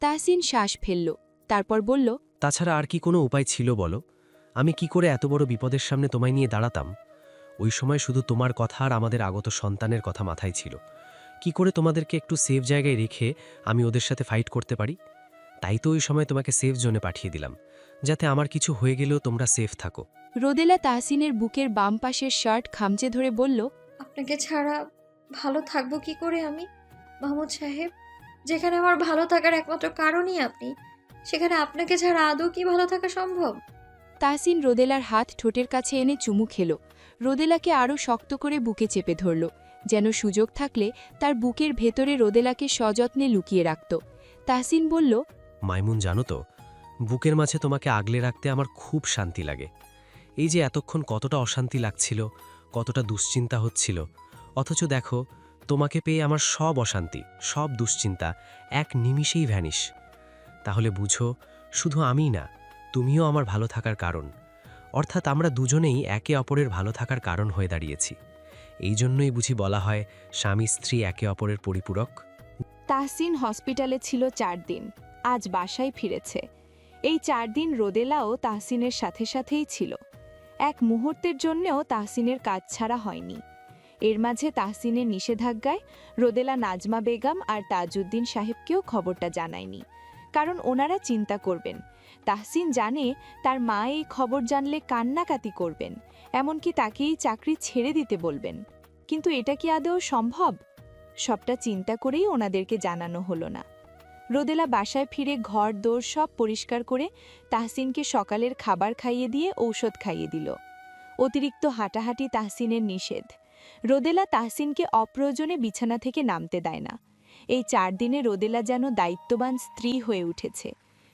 তাহসিন শ্বাস ফেলল তারপর বলল তাছাড়া আর কি কোনো উপায় ছিল বলো? আমি কি করে এত বড় বিপদের সামনে তোমায় নিয়ে দাঁড়াতাম? ওই সময় শুধু তোমার কথা আর আমাদের আগত সন্তানের কথা মাথায় ছিল। কি করে তোমাদেরকে একটু সেফ জায়গায় রেখে আমি ওদের সাথে ফাইট করতে পারি? তাই তো ওই সময় তোমাকে সেফ জোনে পাঠিয়ে দিলাম। যাতে আমার কিছু হয়ে গেলেও তোমরা সেফ থাকো। রোদেলা তাহসিনের বুকের বাম পাশের শার্ট খামচে ধরে বলল আপনাকে ছাড়া ভালো থাকব কি করে আমি? মাহমুদ সাহেব যেখানে আমার ভালো থাকার একমাত্র কারণই আপনি সেখানে আপনাকে ছাড়া আদৌ কি ভালো থাকা সম্ভব? তাহসিন রোদেলার হাত ঠোঁটের কাছে এনে চুমু খেল। রোদেলাকে আরও শক্ত করে বুকে চেপে ধরল যেন সুযোগ থাকলে তার বুকের ভেতরে রোদেলাকে সযত্নে লুকিয়ে রাখত। তাহসিন বলল মাইমুন জানো তো বুকের মাঝে তোমাকে আগলে রাখতে আমার খুব শান্তি লাগে। এই যে এতক্ষণ কতটা অশান্তি লাগছিল কতটা দুশ্চিন্তা হচ্ছিল অথচ দেখো তোমাকে পেয়ে আমার সব অশান্তি, সব দুশ্চিন্তা এক নিমিষেই ভ্যানিশ। তাহলে বুঝো, শুধু আমিই না, তুমিও আমার ভালো থাকার কারণ। অর্থাৎ আমরা দুজনেই একে অপরের ভালো থাকার কারণ হয়ে দাঁড়িয়েছি। এই জন্যই বুঝি বলা হয়, স্বামী স্ত্রী একে অপরের পরিপূরক। তাহসিন হসপিটালে ছিল চার দিন, আজ বাসায় ফিরেছে। এই চার দিন রোদেলাও তাহসিনের সাথে সাথেই ছিল। এক মুহূর্তের জন্যেও তাহসিনের কাজ ছাড়া হয়নি। এর মাঝে তাহসিনের নিষেধাজ্ঞায় রোদেলা নাজমা বেগম আর তাজউদ্দিন সাহেবকেও খবরটা জানায়নি। কারণ ওনারা চিন্তা করবেন। তাহসিন জানে তার মা এই খবর জানলে কান্নাকাতি করবেন। এমনকি তাকেই চাকরি ছেড়ে দিতে বলবেন। কিন্তু এটা কি আদৌ সম্ভব? সবটা চিন্তা করেই ওনাদেরকে জানানো হলো না। রোদেলা বাসায় ফিরে ঘর, দোর সব পরিষ্কার করে তাহসিনকে সকালের খাবার খাইয়ে দিয়ে ঔষধ খাইয়ে দিল। অতিরিক্ত হাঁটাহাঁটি তাহসিনের নিষেধ। রোদেলা তাহসিনকে অপ্রয়োজনে বিছানা থেকে নামতে দেয় না। এই চার দিনে রোদেলা যেন দায়িত্ববান স্ত্রী হয়ে উঠেছে।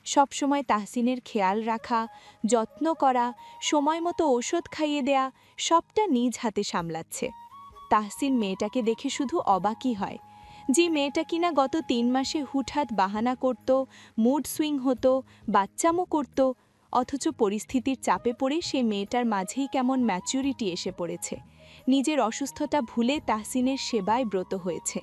সবসময় তাহসিনের খেয়াল রাখা, যত্ন করা, সময় মতো ঔষধ খাইয়ে দেয়া সবটা নিজ হাতে সামলাচ্ছে। তাহসিন মেয়েটাকে দেখে শুধু অবাকই হয় যে মেয়েটা কিনা গত তিন মাসে হুটহাট বাহানা করত, মুড সুইং হতো, বাচ্চামো করত, অথচ পরিস্থিতির চাপে পড়ে সে মেয়েটার মাঝেই কেমন ম্যাচুরিটি এসে পড়েছে। নিজের অসুস্থতা ভুলে তাহসিনের সেবায় ব্রত হয়েছে।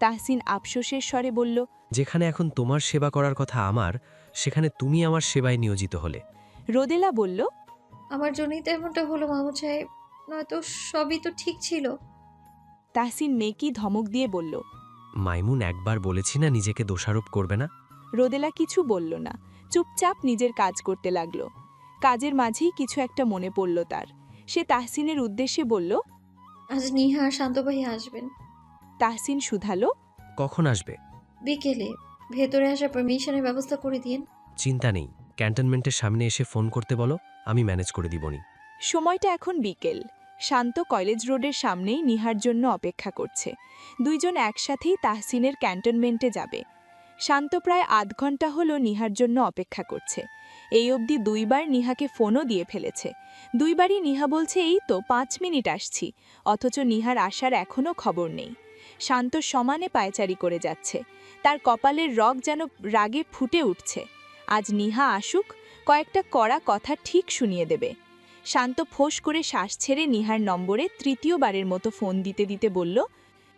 তাহসিন আফসোসের স্বরে বলল যেখানে এখন তোমার সেবা করার কথা আমার সেখানে তুমি আমার সেবায় নিয়োজিত হলে। রোদেলা বলল আমার জন্যই তো এমনটা হলো মামু সাহেব। নয়তো সবই তো ঠিক ছিল। তাহসিন মেয়েকি ধমক দিয়ে বলল মাইমুন একবার বলেছি না নিজেকে দোষারোপ করবে না? রোদেলা কিছু বলল না। চুপচাপ নিজের কাজ করতে লাগল। কাজের মাঝেই কিছু একটা মনে পড়ল তার। সে তাহসিনের উদ্দেশ্যে বলল আজ নিহা আর শান্ত ভাই আসবেন। তাহসিন শুধালো কখন আসবে? বিকেলে। ভেতরে আসার পারমিশনের ব্যবস্থা করে দিন। চিন্তা নেই। ক্যান্টনমেন্টের সামনে এসে ফোন করতে বলো আমি ম্যানেজ করে দিবনি। সময়টা এখন বিকেল। শান্ত কলেজ রোডের সামনেই নিহার জন্য অপেক্ষা করছে। দুইজন একসাথেই তাহসিনের ক্যান্টনমেন্টে যাবে। শান্ত প্রায় আধ ঘণ্টা হলো নিহার জন্য অপেক্ষা করছে। এই অবধি দুইবার নিহাকে ফোনও দিয়ে ফেলেছে। দুইবারই নিহা বলছে, এই তো, পাঁচ মিনিট আসছি। অথচ নিহার আসার এখনও খবর নেই। শান্ত সমানে পায়চারি করে যাচ্ছে। তার কপালের রগ যেন রাগে ফুটে উঠছে। আজ নিহা আসুক, কয়েকটা কড়া কথা ঠিক শুনিয়ে দেবে। শান্ত ফোঁস করে শ্বাস ছেড়ে নিহার নম্বরে তৃতীয়বারের মতো ফোন দিতে দিতে বলল,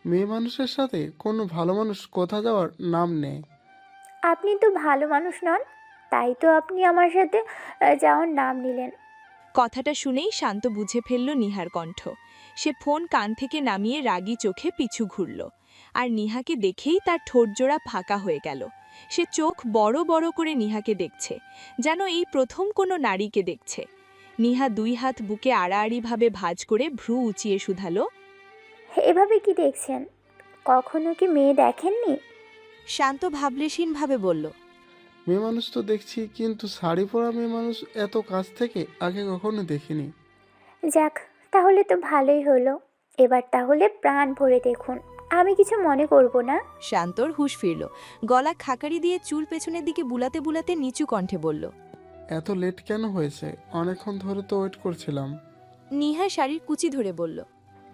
মেয়ে মানুষের সাথে কোনো ভালো মানুষ কোথা যাওয়ার নাম নেই। আপনি তো ভালো মানুষ নন তাই তো আপনি আমার সাথে যাওয়ার নাম নিলেন। কথাটা শুনেই শান্ত বুঝে ফেলল নিহার কণ্ঠ। সে ফোন কান থেকে নামিয়ে রাগী চোখে পিছু ঘুরল। আর নিহাকে দেখেই তার ঠোঁটজোড়া ফাঁকা হয়ে গেল। সে চোখ বড় বড় করে নিহাকে দেখছে যেন এই প্রথম কোনো নারীকে দেখছে। নিহা দুই হাত বুকে আড়াআড়িভাবে ভাজ করে ভ্রু উঁচিয়ে শুধালো এভাবে কি দেখছেন? কখনো কি মেয়ে দেখেননি? শান্ত ভাবলেশীনভাবে বলল মেয়ে মানুষ তো দেখছি কিন্তু শাড়ি পরা মেয়ে মানুষ এত কাছ থেকে আগে কখনো দেখিনি। যাক তাহলে তো ভালোই হলো। এবার তাহলে প্রাণ ভরে দেখুন আমি কিছু মনে করব না? শান্তর হুঁশ ফিরল গলা খাকারি দিয়ে চুল পেছনের দিকে বুলাতে বুলাতে নিচু কণ্ঠে বলল এত লেট কেন হয়েছে? অনেকক্ষণ ধরে তো ওয়েট করছিলাম। নিহা শাড়ির কুচি ধরে বলল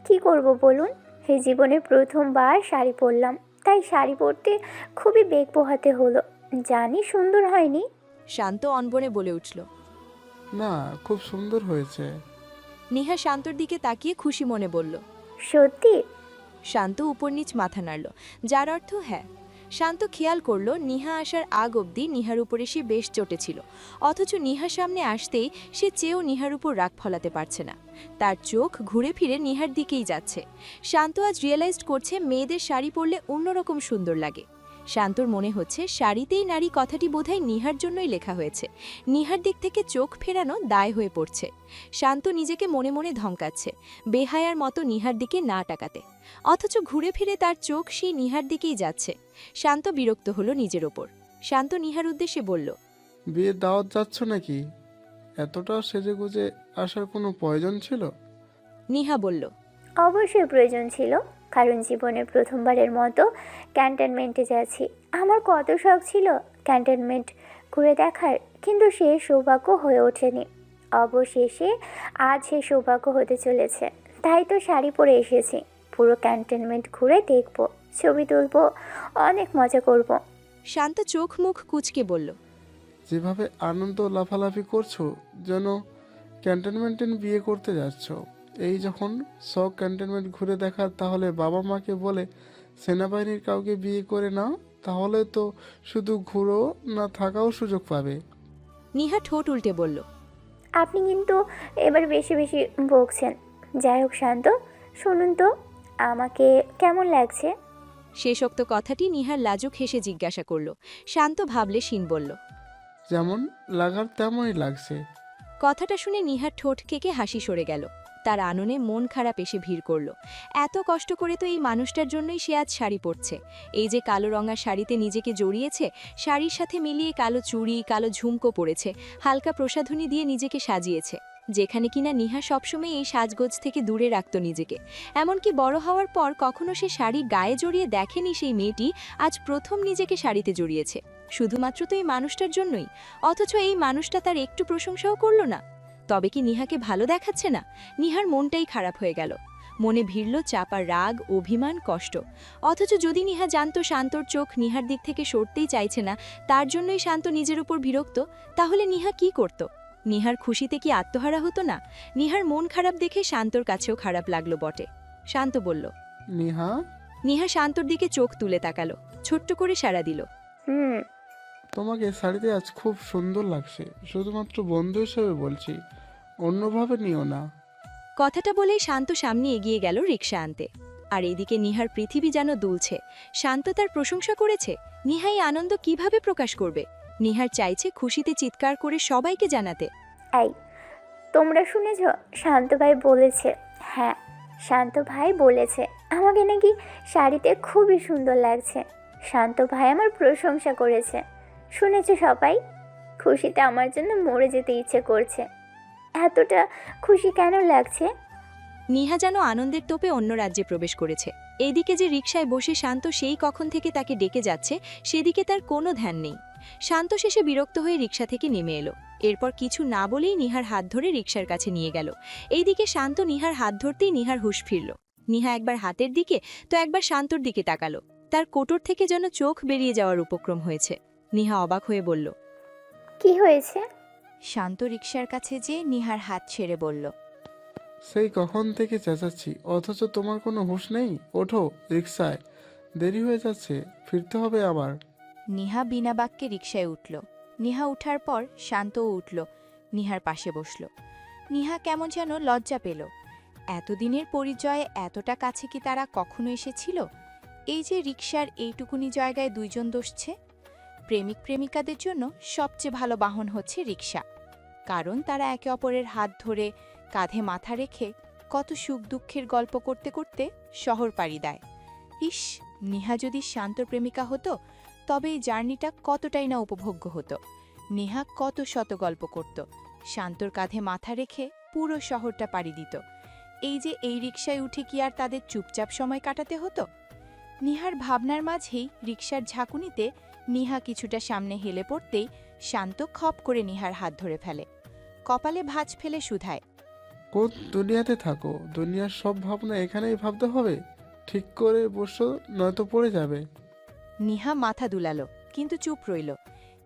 কি করব বলুন? এই জীবনে প্রথমবার শাড়ি পরলাম। তাই শাড়ি পরতে খুবই বেগ পোহাতে হলো। জানি সুন্দর হয়নি। শান্ত অনবনে বলে উঠল না খুব সুন্দর হয়েছে। নিহা শান্তর দিকে তাকিয়ে খুশি মনে বলল সত্যি? শান্ত উপর নিচ মাথা নাড়ল। যার অর্থ হ্যাঁ। শান্ত খেয়াল করল নিহা আসার আগ অবধি নিহার উপরে সে বেশ চটেছিল। অথচ নিহা সামনে আসতেই সে চেয়েও নিহার উপর রাগ ফলাতে পারছে না। তার চোখ ঘুরে ফিরে নিহার দিকেই যাচ্ছে। শান্ত আজ রিয়েলাইজড করছে মেয়েদের শাড়ি পরলে অন্যরকম সুন্দর লাগে। শান্তর মনে হচ্ছে শাড়িতেই নারী কথাটি বোধহয় নিহার জন্যই লেখা হয়েছে। নিহার দিক থেকে চোখ ফেরানো দায় হয়ে পড়ছে। শান্ত নিজেকে মনে মনে ধমকাচ্ছে বেহায়ার মতো নিহার দিকে না টাকাতে অথচ ঘুরে ফিরে তার চোখ সেই নিহার দিকেই যাচ্ছে। শান্ত বিরক্ত হলো নিজের ওপর। শান্ত নিহার উদ্দেশ্যে বলল বিয়ের দাওয়াত যাচ্ছ নাকি? এতটাও সেজে গুজে আসার কোনো প্রয়োজন ছিল? নিহা বলল অবশ্যই প্রয়োজন ছিল। কারণ জীবনে প্রথমবারের মতো ক্যান্টনমেন্টে যাচ্ছি। আমার কত শখ ছিল ক্যান্টনমেন্ট ঘুরে দেখার কিন্তু সে সৌভাগ্য হয়ে ওঠেনি। অবশেষে আজ সে সৌভাগ্য হতে চলেছে। তাই তো শাড়ি পরে এসেছি। পুরো ক্যান্টনমেন্ট ঘুরে দেখব ছবি তুলব অনেক মজা করব। শান্ত চোখ মুখ কুচকে বলল যেভাবে আনন্দ লাফালাফি করছ যেন ক্যান্টনমেন্টে বিয়ে করতে যাচ্ছ এই যখন শখ ক্যান্টনমেন্ট ঘুরে দেখার তাহলে বাবা মাকে বলে সেনাবাহিনীর কাউকে বিয়ে করে নাও তাহলে তো শুধু ঘুরো না থাকাও সুযোগ পাবে। নিহা ঠোঁট উল্টে বলল আপনি কিন্তু এবার বেশি বেশি বকছেন। যাই হোক শান্ত শুনুন তো আমাকে কেমন লাগছে? শেষোক্ত কথাটি নিহার লাজুক হেসে জিজ্ঞাসা করল। শান্ত ভাবলে শিন বলল যেমন লাগার তেমনই লাগছে। কথাটা শুনে নিহার ঠোঁট কেকে হাসি সরে গেল। তার আননে মন খারাপ এসে ভিড় করল। এত কষ্ট করে তো এই মানুষটার জন্যই সে আজ শাড়ি পরছে। এই যে কালো রঙা শাড়িতে নিজেকে জড়িয়েছে, শাড়ির সাথে মিলিয়ে কালো চুড়ি, কালো ঝুমকো পরেছে, হালকা প্রসাধনী দিয়ে নিজেকে সাজিয়েছে, যেখানে কিনা নিহা সবসময় এই সাজগোজ থেকে দূরে রাখত নিজেকে। এমনকি বড় হওয়ার পর কখনো সে শাড়ি গায়ে জড়িয়ে দেখেনি সেই মেয়েটি আজ প্রথম নিজেকে শাড়িতে জড়িয়েছে। শুধুমাত্র তো এই মানুষটার জন্যই, অথচ এই মানুষটা তার একটু প্রশংসাও করল না। তবে কি নিহাকে ভালো দেখাচ্ছে না? নিহার মনটাই খারাপ হয়ে গেল। মনে ভিড়ল চাপার রাগ অভিমান কষ্ট। অথচ যদি নিহা জানতো শান্তর চোখ নিহার দিক থেকে সরতেই চাইছে না তার জন্যই শান্ত নিজের উপর বিরক্ত তাহলে নিহা কি করত? নিহার খুশিতে কি আত্মহারা হতো না? নিহার মন খারাপ দেখে শান্তর কাছেও খারাপ লাগল বটে। শান্ত বলল নিহা? নিহা শান্তর দিকে চোখ তুলে তাকালো ছোট্ট করে সাড়া দিল। হুম তোমাকে শাড়িতে আজ খুব সুন্দর লাগছে। শুধুমাত্র বন্ধু হিসেবে বলছি অন্যভাবে নিও না। কথাটা বলেই শান্ত সামনে এগিয়ে গেল রিক্সা আনতে। আর এদিকে নিহার পৃথিবী যেন দুলছে। শান্ত তার প্রশংসা করেছে নিহাই আনন্দ কীভাবে প্রকাশ করবে? নিহার চাইছে খুশিতে চিৎকার করে সবাইকে জানাতে। এই তোমরা শুনেছ শান্ত ভাই বলেছে হ্যাঁ শান্ত ভাই বলেছে আমাকে নাকি শাড়িতে খুবই সুন্দর লাগছে। শান্ত ভাই আমার প্রশংসা করেছে। শুনেছে সবাই, খুশিতে আমার জন্য মরে যেতে ইচ্ছে করছে। এতটা খুশি কেন লাগছে? নিহা যেন আনন্দের তোপে অন্য রাজ্যে প্রবেশ করেছে। এদিকে যে রিকশায় বসে শান্ত সেই কখন থেকে তাকে ডেকে যাচ্ছে, সেদিকে তার কোনো ধ্যান নেই। শান্ত শেষে বিরক্ত হয়ে রিকশা থেকে নেমে এলো। এরপর কিছু না বলেই নিহার হাত ধরে রিকশার কাছে নিয়ে গেল। এইদিকে শান্ত নিহার হাত ধরতেই নিহার হুশ ফিরল। নিহা একবার হাতের দিকে, তো একবার শান্তর দিকে তাকালো। তার কোটর থেকে যেন চোখ বেরিয়ে যাওয়ার উপক্রম হয়েছে। নিহা অবাক হয়ে বলল কি হয়েছে? শান্ত রিকশার কাছে যে নিহার হাত ছেড়ে বলল সেই কখন থেকে চেঁচাচ্ছি অথচ তোমার কোনো হুঁশ নেই? ওঠো রিক্সায় দেরি হয়ে যাচ্ছে ফিরতে হবে আবার। নিহা বিনা বাক্যে রিকশায় উঠল। নিহা উঠার পর শান্তও উঠল নিহার পাশে বসল। নিহা কেমন যেন লজ্জা পেল। এতদিনের পরিচয়ে এতটা কাছে কি তারা কখনো এসেছিল? এই যে রিকশার এইটুকুনি জায়গায় দুইজন দোষছে? প্রেমিক প্রেমিকাদের জন্য সবচেয়ে ভালো বাহন হচ্ছে রিকশা। কারণ তারা একে অপরের হাত ধরে, কাঁধে মাথা রেখে কত সুখ দুঃখের গল্প করতে করতে শহর পাড়ি দেয়। ইস, নেহা যদি শান্ত প্রেমিকা হতো, তবে এই জার্নিটা কতটাই না উপভোগ্য হতো। নেহা কত শত গল্প করত, শান্তর কাঁধে মাথা রেখে পুরো শহরটা পাড়ি দিত। এই যে এই রিকশায় উঠে কি আর তাদের চুপচাপ সময় কাটাতে হতো? নিহার ভাবনার মাঝেই রিকশার ঝাঁকুনিতে নিহা কিছুটা সামনে হেলে পড়তেই শান্ত খপ করে নিহার হাত ধরে ফেলে। কপালে ভাঁজ ফেলে শুধায় কোন দুনিয়াতে থাকো? দুনিয়ার সব ভাবনা এখানেই ভাবতে হবে। ঠিক করে বসো নয়তো পড়ে যাবে। নিহা মাথা দুলালো কিন্তু চুপ রইল।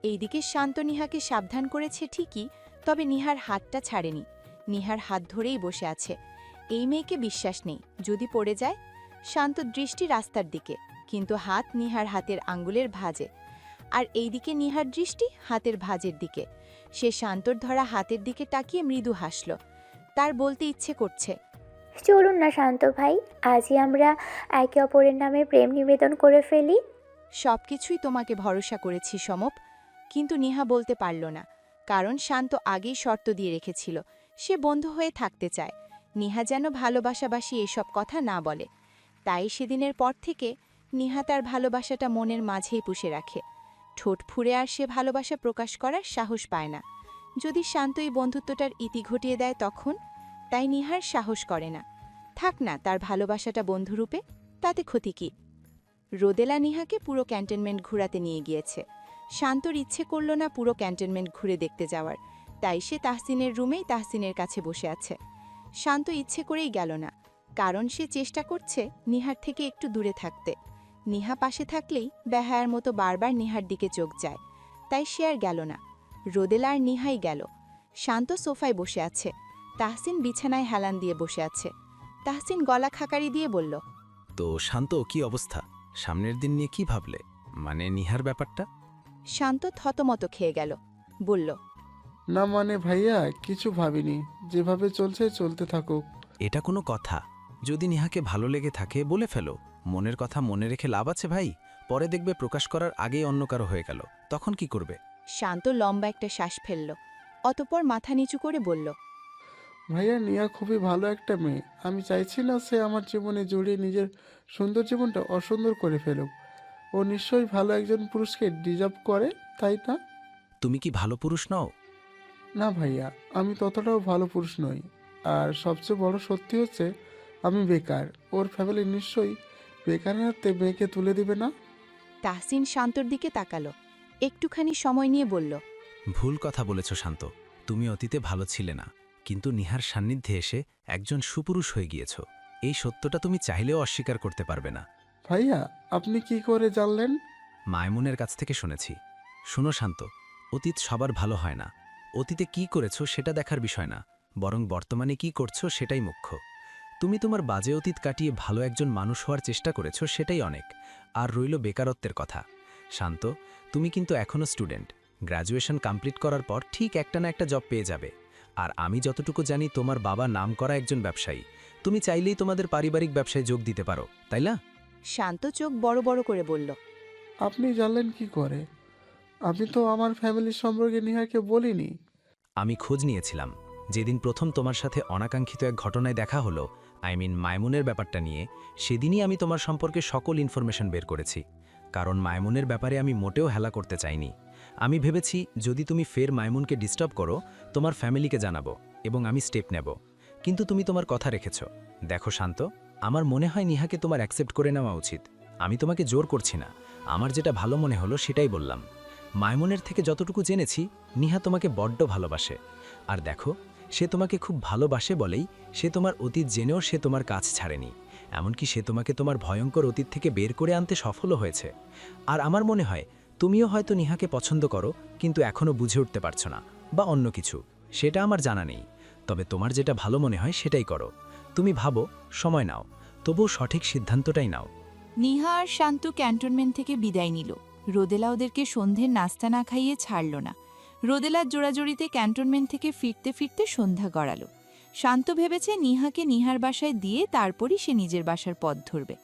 এইদিকে শান্ত নিহাকে সাবধান করেছে ঠিকই তবে নিহার হাতটা ছাড়েনি। নিহার হাত ধরেই বসে আছে। এই মেয়েকে বিশ্বাস নেই যদি পড়ে যায়? শান্ত দৃষ্টি রাস্তার দিকে কিন্তু হাত নিহার হাতের আঙ্গুলের ভাঁজে। আর এইদিকে নিহার দৃষ্টি হাতের ভাঁজের দিকে। সে শান্তর ধরা হাতের দিকে তাকিয়ে মৃদু হাসল। তার বলতে ইচ্ছে করছে চলুন না শান্ত ভাই আজই আমরা একে অপরের নামে প্রেম নিবেদন করে ফেলি। সব কিছুই তোমাকে ভরসা করেছি সমপ কিন্তু নিহা বলতে পারল না কারণ শান্ত আগেই শর্ত দিয়ে রেখেছিল সে বন্ধু হয়ে থাকতে চায়। নিহা যেন ভালোবাসাবাসী এসব কথা না বলে। তাই সেদিনের পর থেকে নিহা তার ভালোবাসাটা মনের মাঝেই পুষে রাখে। ঠোঁট ফুঁড়ে আর সে ভালোবাসা প্রকাশ করার সাহস পায় না। যদি শান্ত এই বন্ধুত্বটার ইতি ঘটিয়ে দেয় তখন, তাই নিহার সাহস করে না। থাক না, তার ভালোবাসাটা বন্ধুরূপে, তাতে ক্ষতি কী? রোদেলা নিহাকে পুরো ক্যান্টনমেন্ট ঘোরাতে নিয়ে গিয়েছে। শান্তর ইচ্ছে করল না পুরো ক্যান্টনমেন্ট ঘুরে দেখতে যাওয়ার। তাই সে তাহসিনের রুমেই তাহসিনের কাছে বসে আছে। শান্ত ইচ্ছে করেই গেল না। কারণ সে চেষ্টা করছে নিহার থেকে একটু দূরে থাকতে। নিহা পাশে থাকলেই বেহায়ার মতো বারবার নিহার দিকে চোখ যায়। তাই সে আর গেল না। রোদেলা আর নিহাই গেল। শান্ত সোফায় বসে আছে। তাহসিন বিছানায় হেলান দিয়ে বসে আছে। তাহসিন গলা খাকারি দিয়ে বলল তো শান্ত কি অবস্থা? সামনের দিন নিয়ে কি ভাবলে? মানে নিহার ব্যাপারটা? শান্ত থতমত খেয়ে গেল। বলল না মানে ভাইয়া কিছু ভাবিনি। যেভাবে চলছে চলতে থাকুক। এটা কোনো কথা। যদি নিহাকে ভালো লেগে থাকে বলে ফেলো। মনের কথা মনে রেখে লাভ আছে ভাই? পরে দেখবে প্রকাশ করার আগেই অন্য কারও হয়ে গেল। তখন কি করবে? শান্ত লম্বা একটা শ্বাস ফেলল। অতপর মাথা নিচু করে বলল ভাইয়া নিয়া খুবই ভালো একটা মেয়ে। আমি চাইছি না সে আমার জীবনে জড়িয়ে নিজের সুন্দর জীবনটা অসুন্দর করে ফেলুক। ও নিশ্চয়ই ভালো একজন পুরুষকে ডিজার্ভ করে তাই না? তুমি কি ভালো পুরুষ নও? না ভাইয়া আমি ততটাও ভালো পুরুষ নই। আর সবচেয়ে বড় সত্যি হচ্ছে আমি বেকার। ওর ফ্যামিলি নিশ্চয়ই বেকারের হাতে মেয়েকে তুলে দিবে না? তাহসিন শান্তর দিকে তাকালো একটুখানি সময় নিয়ে বলল ভুল কথা বলেছ শান্ত তুমি অতীতে ভালো ছিলে না কিন্তু নিহার সান্নিধ্যে এসে একজন সুপুরুষ হয়ে গিয়েছ এই সত্যটা তুমি চাইলেও অস্বীকার করতে পারবে না। ভাইয়া আপনি কি করে জানলেন? মায়মুনের কাছ থেকে শুনেছি। শুনো শান্ত অতীত সবার ভালো হয় না অতীতে কি করেছ সেটা দেখার বিষয় না বরং বর্তমানে কি করছ সেটাই মুখ্য। তুমি তোমার বাজে অতীত কাটিয়ে ভালো একজন মানুষ হওয়ার চেষ্টা করেছ সেটাই অনেক। আর রইল বেকারত্বের কথা। শান্ত তুমি কিন্তু এখনও স্টুডেন্ট। গ্র্যাজুয়েশন কমপ্লিট করার পর ঠিক একটা না একটা জব পেয়ে যাবে। আর আমি যতটুকু জানি তোমার বাবা নাম করা একজন ব্যবসায়ী। তুমি চাইলেই তোমাদের পারিবারিক ব্যবসায় যোগ দিতে পারো তাই না? শান্ত চোখ বড় বড় করে বলল আপনি জানলেন কি করে? আমি তো আমার ফ্যামিলির সম্পর্কে নিহাকে বলিনি। আমি খোঁজ নিয়েছিলাম। যেদিন প্রথম তোমার সাথে অনাকাঙ্ক্ষিত এক ঘটনায় দেখা হলো আই মিন মায়মুনের ব্যাপারটা নিয়ে, সেদিনই আমি তোমার সম্পর্কে সকল ইনফরমেশন বের করেছি। কারণ মায়মুনের ব্যাপারে আমি মোটেও হেলা করতে চাইনি। আমি ভেবেছি, যদি তুমি ফের মায়মুনকে ডিস্টার্ব করো, তোমার ফ্যামিলিকে জানাব এবং আমি স্টেপ নেব। কিন্তু তুমি তোমার কথা রেখেছ। দেখো শান্ত, আমার মনে হয় নিহাকে তোমার অ্যাকসেপ্ট করে নেওয়া উচিত। আমি তোমাকে জোর করছি না। আমার যেটা ভালো মনে হলো, সেটাই বললাম। মায়মুনের থেকে যতটুকু জেনেছি, নিহা তোমাকে বড্ড ভালোবাসে। আর দেখো সে তোমাকে খুব ভালোবাসে বলেই সে তোমার অতীত জেনেও সে তোমার কাজ ছাড়েনি। এমনকি সে তোমাকে তোমার ভয়ঙ্কর অতীত থেকে বের করে আনতে সফলও হয়েছে। আর আমার মনে হয়, তুমিও হয়তো নিহাকে পছন্দ করো, কিন্তু এখনও বুঝে উঠতে পারছ না, বা অন্য কিছু। সেটা আমার জানা নেই। তবে তোমার যেটা ভালো মনে হয় সেটাই করো। তুমি ভাবো, সময় নাও। তবুও সঠিক সিদ্ধান্তটাই নাও। নিহা আর শান্তু ক্যান্টনমেন্ট থেকে বিদায় নিল। রোদেলা ওদেরকে সন্ধ্যের নাস্তা না খাইয়ে ছাড়ল না। রোদেলার জোড়াজড়িতে ক্যান্টনমেন্ট থেকে ফিরতে ফিরতে সন্ধ্যা গড়ালো। শান্ত ভেবেছে নিহাকে নিহার বাসায় দিয়ে তারপরই সে নিজের বাসার পথ ধরবে।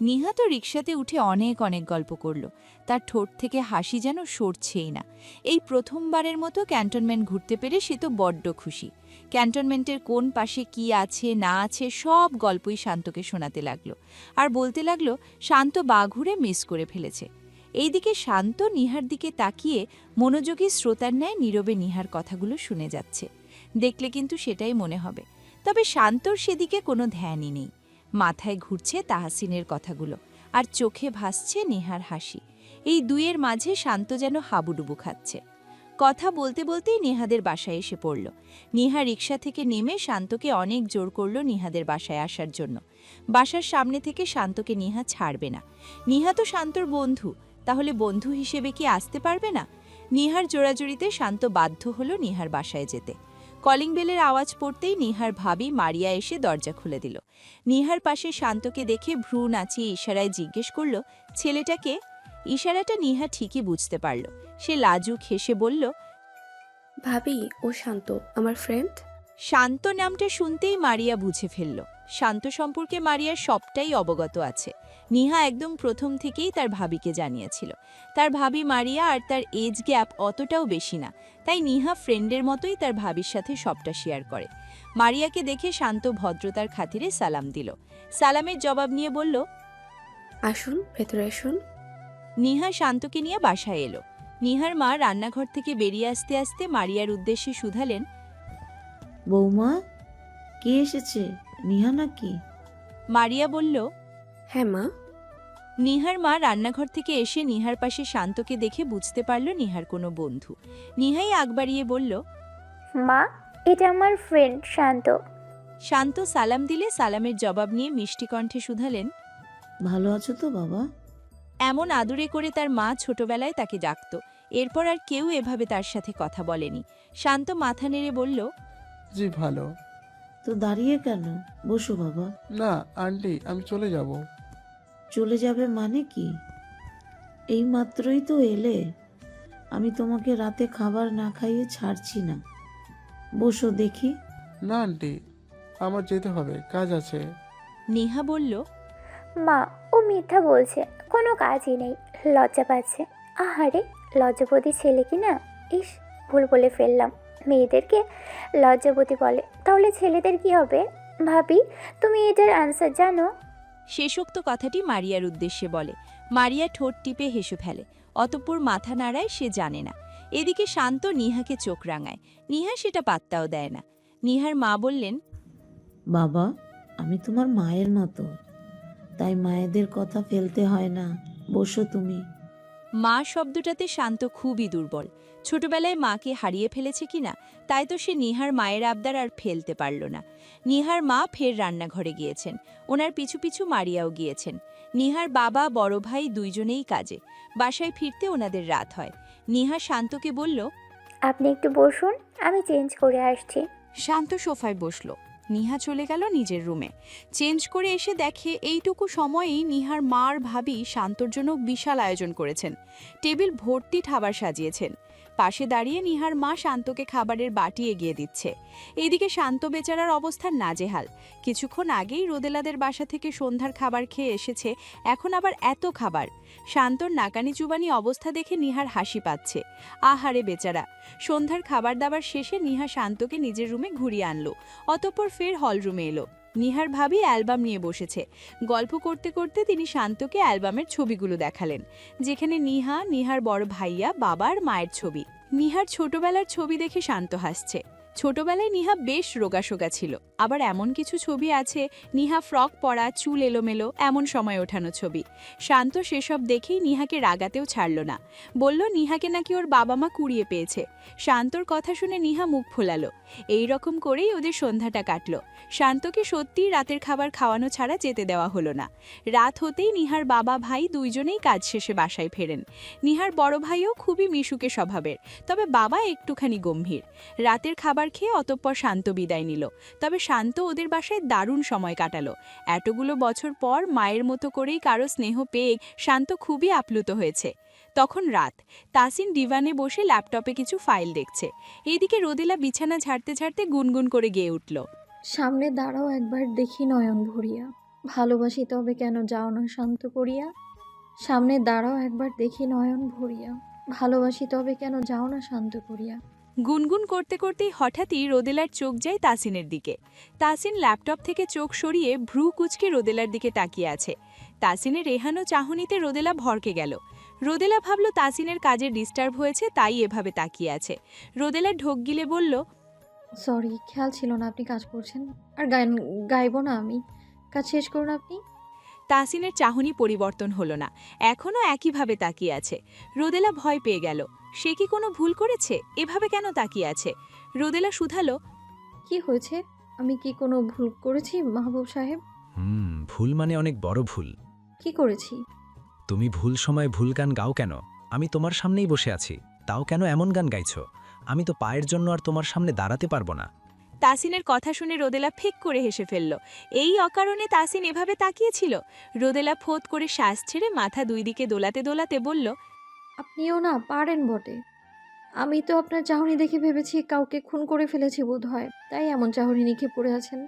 নিহা তো রিক্সাতে উঠে অনেক অনেক গল্প করল। তার ঠোঁট থেকে হাসি যেন সরছেই না। এই প্রথমবারের মতো ক্যান্টনমেন্ট ঘুরতে পেরে সে তো বড্ড খুশি। ক্যান্টনমেন্টের কোন পাশে কি আছে, না আছে, সব গল্পই শান্তকে শোনাতে লাগল। আর বলতে লাগল, শান্ত বাঘুরে মিস করে ফেলেছে। এইদিকে শান্ত নিহার দিকে তাকিয়ে মনোযোগী শ্রোতার ন্যায় নীরবে নিহার কথাগুলো শুনে যাচ্ছে। দেখলে কিন্তু সেটাই মনে হবে। তবে শান্তর সেদিকে কোনো ধ্যানই নেই। মাথায় ঘুরছে তাহাসিনের কথাগুলো আর চোখে ভাসছে নিহার হাসি। এই দুইয়ের মাঝে শান্ত যেন হাবুডুবু খাচ্ছে। কথা বলতে বলতেই নেহাদের বাসায় এসে পড়ল। নিহা রিক্সা থেকে নেমে শান্তকে অনেক জোর করল নিহাদের বাসায় আসার জন্য। বাসার সামনে থেকে শান্তকে নিহা ছাড়বে না। নিহা তো শান্তর বন্ধু। তাহলে বন্ধু হিসেবে কি আসতে পারবে না? নিহার জোড়াজুড়িতে শান্ত বাধ্য হলো নিহার বাসায় যেতে। কলিং বেলের আওয়াজ পড়তেই নিহার ভাবি মারিয়া এসে দরজা খুলে দিল। নিহার পাশে শান্তকে দেখে ভ্রু নাচিয়ে ইশারায় জিজ্ঞেস করল ছেলেটাকে ইশারাটা নিহা ঠিকই বুঝতে পারল। সে লাজুক হেসে বলল ভাবি ও শান্ত আমার ফ্রেন্ড শান্ত নামটা শুনতেই মারিয়া বুঝে ফেলল। শান্ত সম্পর্কে মারিয়ার সবটাই অবগত আছে। নিহা একদম প্রথম থেকেই তার ভাবিকে জানিয়েছিল। তার ভাবি মারিয়া আর তার এজ গ্যাপ অতটাও বেশি না তাই নিহা ফ্রেন্ডের মতোই তার ভাবির সাথে সবটা শেয়ার করে। মারিয়াকে দেখে শান্ত ভদ্রতার খাতিরে সালাম দিল। সালামের জবাব নিয়ে বলল আসুন ভেতরে আসুন। নিহা শান্তকে নিয়ে বাসায় এলো। নিহার মা রান্নাঘর থেকে বেরিয়ে আসতে আসতে মারিয়ার উদ্দেশ্যে শুধালেন বৌমা কে এসেছে? নিহা নাকি? মারিয়া বলল হ্যাঁ মা। নিহার মা রান্নাঘর থেকে এসে নিহার পাশে শান্তকে দেখে বুঝতে পারল নিহার কোনো বন্ধু। নিহাই আগ বাড়িয়ে বলল মা এটা আমার ফ্রেন্ড শান্ত। শান্ত সালাম দিলে সালামের জবাব নিয়ে মিষ্টি কণ্ঠে শুধালেন ভালো আছো তো বাবা? এমন আদুরে করে তার মা ছোটবেলায় তাকে ডাকত এরপর আর কেউ এভাবে তার সাথে কথা বলেনি। শান্ত মাথা নেড়ে বলল জি ভালো। তো দাঁড়িয়ে কেন? বসো বাবা। না আন্টি আমি চলে যাব। চলে যাবে মানে কি? এই মাত্রই তো এলে। আমি তোমাকে রাতে খাবার না খাইয়ে ছাড়ছি না। বসো দেখি। না আন্টি আমার যেতে হবে কাজ আছে। নেহা বলল মা ও মিথ্যা বলছে কোনো কাজই নেই লজ্জা পাচ্ছে। আহারে লজ্জাপতি ছেলে কি না? ইস ভুল বলে ফেললাম। মেয়েদেরকে লজ্জাপতি বলে। তাহলে ছেলেদের কি হবে? ভাবি তুমি এটার আনসার জানো? শেষোক্ত কথাটি মারিয়ার উদ্দেশ্যে বলে। মারিয়া ঠোঁট টিপে হেসে ফেলে। অতঃপর মাথা নাড়ায় সে জানে না। এদিকে শান্ত নিহাকে চোখ রাঙায়। নিহা সেটা পাত্তাও দেয় না। নিহার মা বললেন বাবা আমি তোমার মায়ের মতো। তাই মায়েদের কথা ফেলতে হয় না। বসো তুমি। মা শব্দটাতে শান্ত খুবই দুর্বল। ছোটবেলায় মাকে হারিয়ে ফেলেছে কিনা তাই তো সে নিহার মায়ের আবদার আর ফেলতে পারল না। নিহার মা ফের রান্নাঘরে গিয়েছেন ওনার পিছু পিছু মারিয়াও গিয়েছেন। নিহার বাবা বড় ভাই দুইজনেই কাজে বাসায় ফিরতে ওনাদের রাত হয়। নিহা শান্তকে বলল আপনি একটু বসুন আমি চেঞ্জ করে আসছি। শান্ত সোফায় বসল। নিহা চলে গেল নিজের রুমে। চেঞ্জ করে এসে দেখে এইটুকু সময়েই নিহার মার ভাবি শান্তর জন্য বিশাল আয়োজন করেছেন। টেবিল ভর্তি খাবার সাজিয়েছেন। পাশে দাঁড়িয়ে নিহার মা শান্তকে খাবারের বাটি এগিয়ে দিচ্ছে। এইদিকে শান্ত বেচারার অবস্থা নাজেহাল। কিছুক্ষণ আগেই রোদেলাদের বাসা থেকে সন্ধ্যার খাবার খেয়ে এসেছে, এখন আবার এত খাবার। শান্তর নাকানি চুবানি অবস্থা দেখে নিহার হাসি পাচ্ছে। আহারে বেচারা! সন্ধ্যার খাবার দাবার শেষে নিহা শান্তকে নিজের রুমে ঘুরিয়ে আনলো। অতঃপর ফের হল রুমে এলো। নিহার ভাবি অ্যালবাম নিয়ে বসেছে। গল্প করতে করতে তিনি শান্তকে অ্যালবামের ছবিগুলো দেখালেন, যেখানে নিহা, নিহার বড় ভাইয়া, বাবার মায়ের ছবি। নিহার ছোটবেলার ছবি দেখে শান্ত হাসছে। ছোটবেলায় নিহা বেশ রোগাসোগা ছিল। আবার এমন কিছু ছবি আছে, নিহা ফ্রক পরা, চুল এলোমেলো, এমন সময় ওঠানো ছবি। শান্ত সেসব দেখেই নিহাকে রাগাতেও ছাড়ল না। বলল, নিহাকে নাকি ওর বাবা মা কুড়িয়ে পেয়েছে। শান্তর কথা শুনে নিহা মুখ ফোলালো। এই রকম করেই ওদের সন্ধ্যাটা কাটল। শান্তকে সত্যিই রাতের খাবার খাওয়ানো ছাড়া যেতে দেওয়া হলো না। রাত হতেই নিহার বাবা, ভাই দুইজনেই কাজ শেষে বাসায় ফেরেন। নিহার বড় ভাইও খুবই মিশুকে স্বভাবের, তবে বাবা একটুখানি গম্ভীর। রাতের খাবার খেয়ে অতঃপর শান্ত বিদায় নিল। তবে শান্ত ওদের বাসায় দারুণ সময় কাটালো। এতগুলো বছর পর মায়ের মতো করেই কারও স্নেহ পেয়ে শান্ত খুবই আপ্লুত হয়েছে। তখন রাত, তাসিন ডিভানে বসে ল্যাপটপে কিছু ফাইল দেখছে। এইদিকে রোদেলা বিছানা ঝাড়তে ঝাড়তে গুনগুন করে গেয়ে উঠল। সামনে দাঁড়াও একবার, দেখি নয়ন ভরিয়া। ভালোবাসি তবে কেন যাও না শান্ত করিয়া? সামনে দাঁড়াও একবার, দেখি নয়ন ভরিয়া। ভালোবাসি তবে কেন যাও না শান্ত করিয়া? গুনগুন করতে করতেই হঠাৎই রোদেলার চোখ যায় তাসিনের দিকে। তাসিন ল্যাপটপ থেকে চোখ সরিয়ে ভ্রু কুচকে রোদেলার দিকে তাকিয়ে আছে। তাসিনের রেহানো চাহনিতে রোদেলা ভরকে গেল। রোদেলা ভাবল তাসিনের কাজে ডিস্টার্ব হয়েছে, তাই এভাবে তাকিয়ে আছে। রোদেলা ঢোক গিলে বলল সরি খেয়াল ছিল না আপনি কাজ করছেন। আর গাইবো না আমি। কাজ শেষ করুন আপনি। তাসিনের চাহনি পরিবর্তন হলো না। এখনও একইভাবে তাকিয়ে আছে। রোদেলা ভয় পেয়ে গেল। সে কি কোনো ভুল করেছে? এভাবে কেন তাকিয়ে আছে? রোদেলা শুধালো কি হয়েছে? আমি কি কোনো ভুল করেছি মাহবুব সাহেব? হুম ভুল মানে অনেক বড় ভুল। কি করেছি? তুমি ভুল সময় ভুল গান গাও কেন? আমি তোমার সামনেই বসে আছি। তাও কেন এমন গান গাইছো? আমি তো পায়ের জন্য আর তোমার সামনে দাঁড়াতে পারব না। তাসিনের কথা শুনে রোদেলা ফেক করে হেসে ফেলল। এই অকারণে তাসিন এভাবে তাকিয়েছিল? রোদেলা ফোঁত করে শ্বাস ছেড়ে মাথা দুই দিকে দোলাতে দোলাতে বলল, আপনিও না, পারেন বটে। আমি তো আপনার চাহনি দেখে ভেবেছি কাউকে খুন করে ফেলেছি বোধ হয় তাই এমন চাহনি নিখে পড়ে আছেন।